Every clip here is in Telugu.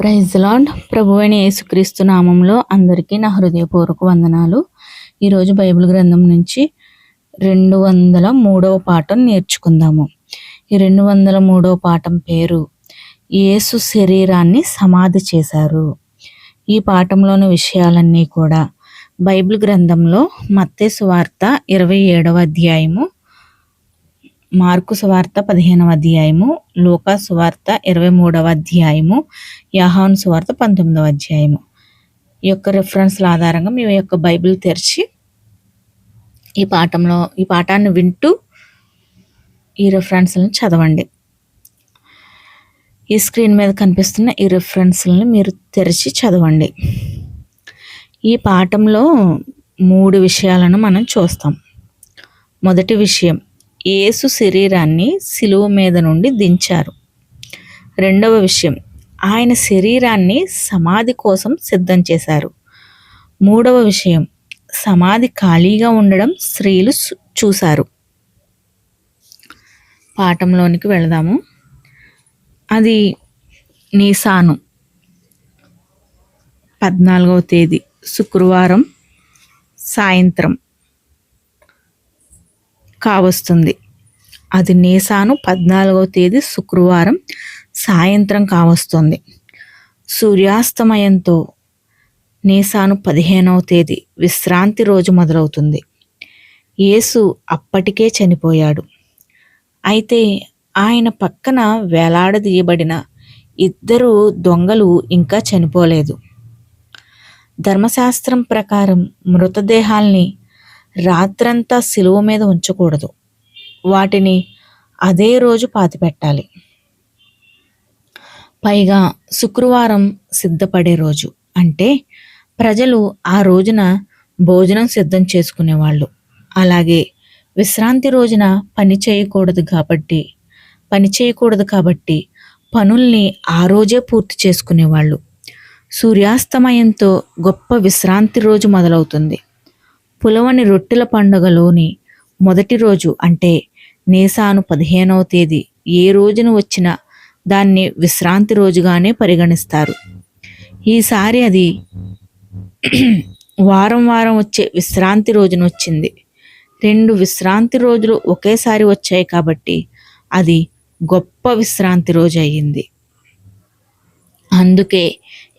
ప్రైజ్ లాడ్ ప్రభువైన యేసుక్రీస్తు నామంలో అందరికీ నా హృదయపూర్వక వందనాలు. ఈరోజు బైబిల్ గ్రంథం నుంచి రెండు వందల మూడవ పాఠం నేర్చుకుందాము. ఈ రెండు వందల మూడవ పాఠం పేరు యేసు శరీరాన్ని సమాధి చేశారు. ఈ పాఠంలోని విషయాలన్నీ కూడా బైబిల్ గ్రంథంలో మత్తేసు వార్త ఇరవై ఏడవ అధ్యాయము మార్కు సువార్త పదిహేనవ అధ్యాయము లూకా సువార్త ఇరవై మూడవ అధ్యాయము యాహాన్ సువార్త పంతొమ్మిదవ అధ్యాయము. ఈ యొక్క రిఫరెన్స్ల ఆధారంగా మీ యొక్క బైబిల్ తెరిచి ఈ పాఠంలో ఈ పాఠాన్ని వింటూ ఈ రిఫరెన్స్లను చదవండి. ఈ స్క్రీన్ మీద కనిపిస్తున్న ఈ రిఫరెన్స్లను మీరు తెరిచి చదవండి. ఈ పాఠంలో మూడు విషయాలను మనం చూస్తాం. మొదటి విషయం యేసు శరీరాన్ని శిలువ మీద నుండి దించారు. రెండవ విషయం ఆయన శరీరాన్ని సమాధి కోసం సిద్ధం చేశారు. మూడవ విషయం సమాధి ఖాళీగా ఉండడం స్త్రీలు చూశారు. పాఠంలోనికి వెళదాము. అది నీసాను పద్నాలుగవ తేదీ శుక్రవారం సాయంత్రం. కావస్తుంది. అది నేసాను పద్నాలుగవ తేదీ శుక్రవారం సాయంత్రం కావస్తుంది. సూర్యాస్తమయంతో నేసాను పదిహేనవ తేదీ విశ్రాంతి రోజు మొదలవుతుంది. యేసు అప్పటికే చనిపోయాడు. అయితే ఆయన పక్కన వేలాడదీయబడిన ఇద్దరు దొంగలు ఇంకా చనిపోలేదు. ధర్మశాస్త్రం ప్రకారం మృతదేహాల్ని రాత్రంతా సిలువ మీద ఉంచకూడదు. వాటిని అదే రోజు పాతిపెట్టాలి. పైగా శుక్రవారం సిద్ధపడే రోజు. అంటే ప్రజలు ఆ రోజున భోజనం సిద్ధం చేసుకునేవాళ్ళు. అలాగే విశ్రాంతి రోజున పని చేయకూడదు కాబట్టి పని చేయకూడదు కాబట్టి పనుల్ని ఆ రోజే పూర్తి చేసుకునేవాళ్ళు. సూర్యాస్తమయంతో గొప్ప విశ్రాంతి రోజు మొదలవుతుంది. పులవని రొట్టెల పండుగలోని మొదటి రోజు అంటే నేసాను పదిహేనవ తేదీ. ఏ రోజున వచ్చినా దాన్ని విశ్రాంతి రోజుగానే పరిగణిస్తారు. ఈసారి అది వారం వారం వచ్చే విశ్రాంతి రోజున వచ్చింది. రెండు విశ్రాంతి రోజులు ఒకేసారి వచ్చాయి కాబట్టి అది గొప్ప విశ్రాంతి రోజు అయ్యింది. అందుకే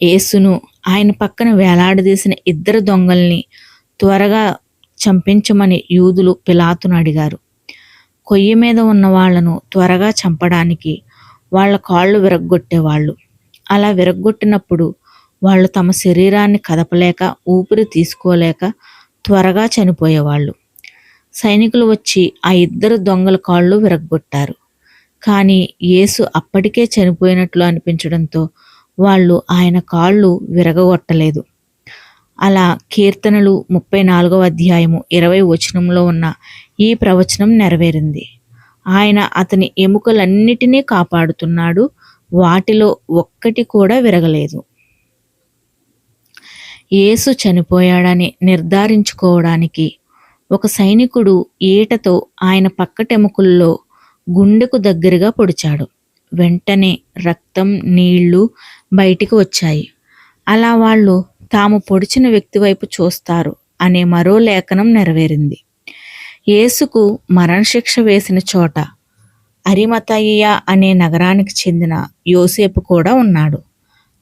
యేసును ఆయన పక్కన వేలాడదీసిన ఇద్దరు దొంగల్ని త్వరగా చంపించమని యూదులు పిలాతును అడిగారు. కొయ్యి మీద ఉన్న వాళ్ళను త్వరగా చంపడానికి వాళ్ళ కాళ్ళు విరగ్గొట్టేవాళ్ళు. అలా విరగ్గొట్టినప్పుడు వాళ్ళు తమ శరీరాన్ని కదపలేక ఊపిరి తీసుకోలేక త్వరగా చనిపోయేవాళ్ళు. సైనికులు వచ్చి ఆ ఇద్దరు దొంగల కాళ్ళు విరగ్గొట్టారు. కానీ యేసు అప్పటికే చనిపోయినట్లు అనిపించడంతో వాళ్ళు ఆయన కాళ్ళు విరగగొట్టలేదు. అలా కీర్తనలు ముప్పై నాలుగవ అధ్యాయము ఇరవై వచనంలో ఉన్న ఈ ప్రవచనం నెరవేరింది. ఆయన అతని ఎముకలన్నిటినీ కాపాడుతున్నాడు వాటిలో ఒక్కటి కూడా విరగలేదు. యేసు చనిపోయాడని నిర్ధారించుకోవడానికి ఒక సైనికుడు ఈటతో ఆయన పక్కటెముకల్లో గుండెకు దగ్గరగా పొడిచాడు. వెంటనే రక్తం నీళ్ళు బయటికి వచ్చాయి. అలా వాళ్ళు తాము పొడిచిన వ్యక్తి వైపు చూస్తారు అనే మరో లేఖనం నెరవేరింది. యేసుకు మరణశిక్ష వేసిన చోట అరిమతయ్య అనే నగరానికి చెందిన యోసేపు కూడా ఉన్నాడు.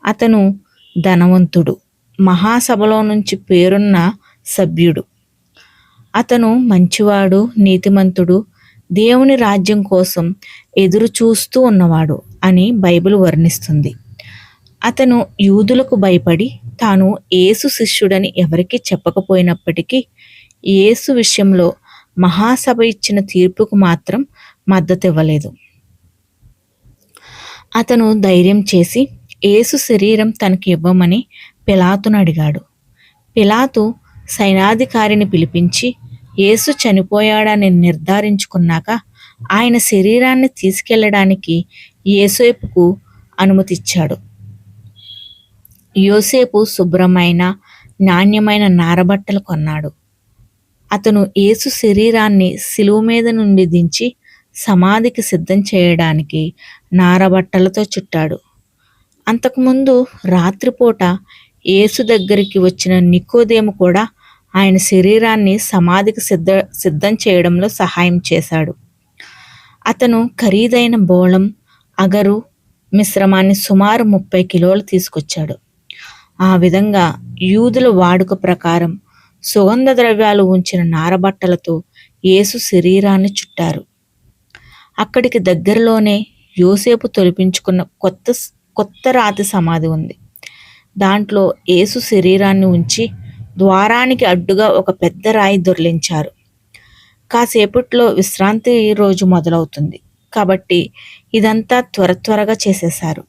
అతను ధనవంతుడు మహాసభలో నుంచి పేరున్న సభ్యుడు. అతను మంచివాడు నీతిమంతుడు దేవుని రాజ్యం కోసం ఎదురు చూస్తూ ఉన్నవాడు అని బైబిల్ వర్ణిస్తుంది. అతను యూదులకు భయపడి తాను ఏసు శిష్యుడని ఎవరికీ చెప్పకపోయినప్పటికీ ఏసు విషయంలో మహాసభ ఇచ్చిన తీర్పుకు మాత్రం మద్దతు ఇవ్వలేదు అతను ధైర్యం చేసి ఏసు శరీరం తనకి ఇవ్వమని పిలాతును అడిగాడు. పిలాతు సైనాధికారిని పిలిపించి యేసు చనిపోయాడని నిర్ధారించుకున్నాక ఆయన శరీరాన్ని తీసుకెళ్ళడానికి ఏసేపుకు అనుమతిచ్చాడు. యోసేపు శుభ్రమైన నాణ్యమైన నారబట్టలు కొన్నాడు. అతను యేసు శరీరాన్ని సిలువ మీద నుండి దించి సమాధికి సిద్ధం చేయడానికి నారబట్టలతో చుట్టాడు. అంతకుముందు రాత్రిపూట యేసు దగ్గరికి వచ్చిన నికోదేము కూడా ఆయన శరీరాన్ని సమాధికి సిద్ధ సిద్ధం చేయడంలో సహాయం చేశాడు. అతను ఖరీదైన బోళం అగరు మిశ్రమాన్ని సుమారు ముప్పై కిలోలు తీసుకొచ్చాడు. ఆ విధంగా యూదుల వాడుక ప్రకారం సుగంధ ద్రవ్యాలు ఉంచిన నారబట్టలతో యేసు శరీరాన్ని చుట్టారు. అక్కడికి దగ్గరలోనే యోసేపు తొలిపించుకున్న కొత్త కొత్త రాతి సమాధి ఉంది. దాంట్లో యేసు శరీరాన్ని ఉంచి ద్వారానికి అడ్డుగా ఒక పెద్ద రాయి దొర్లించారు. కాసేపట్లో విశ్రాంతి రోజు మొదలవుతుంది. కాబట్టి ఇదంతా త్వర త్వరగా చేసేశారు.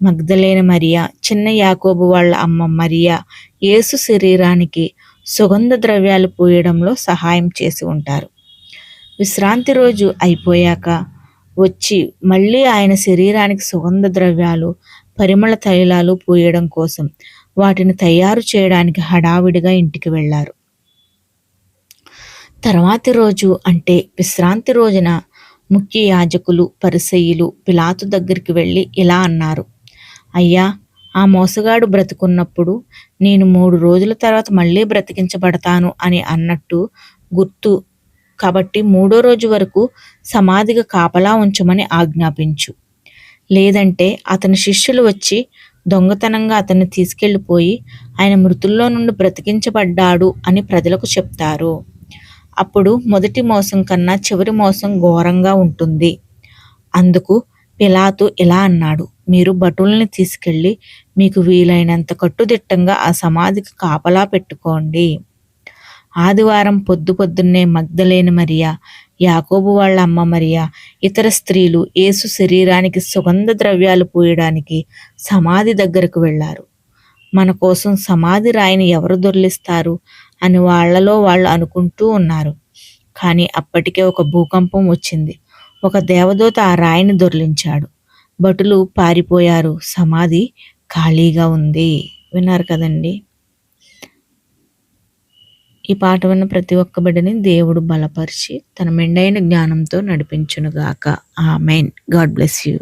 మగ్ధలేని మరియా చిన్న యాకోబు వాళ్ళ అమ్మ మరియా యేసు శరీరానికి సుగంధ ద్రవ్యాలు పూయడంలో సహాయం చేసి ఉంటారు. విశ్రాంతి రోజు అయిపోయాక వచ్చి మళ్ళీ ఆయన శరీరానికి సుగంధ ద్రవ్యాలు పరిమళ తైలాలు పూయడం కోసం వాటిని తయారు చేయడానికి హడావిడిగా ఇంటికి వెళ్ళారు. తర్వాతి రోజు అంటే విశ్రాంతి రోజున ముఖ్య యాజకులు పరిసయ్యులు పిలాతు దగ్గరికి వెళ్ళి ఇలా అన్నారు. అయ్యా ఆ మోసగాడు బ్రతుకున్నప్పుడు నేను మూడు రోజుల తర్వాత మళ్ళీ బ్రతికించబడతాను అని అన్నట్టు గుర్తు. కాబట్టి మూడో రోజు వరకు సమాధిగా కాపలా ఉంచమని ఆజ్ఞాపించు. లేదంటే అతని శిష్యులు వచ్చి దొంగతనంగా అతన్ని తీసుకెళ్ళిపోయి ఆయన మృతుల్లో నుండి బ్రతికించబడ్డాడు అని ప్రజలకు చెప్తారు. అప్పుడు మొదటి మోసం కన్నా చివరి మోసం ఘోరంగా ఉంటుంది. అందుకు పిలాతు ఇలా అన్నాడు. మీరు భటుల్ని తీసుకెళ్ళి మీకు వీలైనంత కట్టుదిట్టంగా ఆ సమాధికి కాపలా పెట్టుకోండి. ఆదివారం పొద్దు పొద్దున్నే మగ్ధలేని మరియా యాకోబు వాళ్ళ అమ్మ మరియా ఇతర స్త్రీలు యేసు శరీరానికి సుగంధ ద్రవ్యాలు పూయడానికి సమాధి దగ్గరకు వెళ్ళారు. మన కోసం సమాధి రాయిని ఎవరు దొర్లిస్తారు అని వాళ్ళలో వాళ్ళు అనుకుంటూ ఉన్నారు. కానీ అప్పటికే ఒక భూకంపం వచ్చింది. ఒక దేవదూత ఆ రాయిని దొర్లించాడు. భటులు పారిపోయారు. సమాధి ఖాళీగా ఉంది. విన్నారు కదండి. ఈ పాట విన్న ప్రతి ఒక్క బిడ్డని దేవుడు బలపరిచి తన మెండైన జ్ఞానంతో నడిపించునుగాక. ఆ మెయిన్ గాడ్ బ్లెస్ యూ.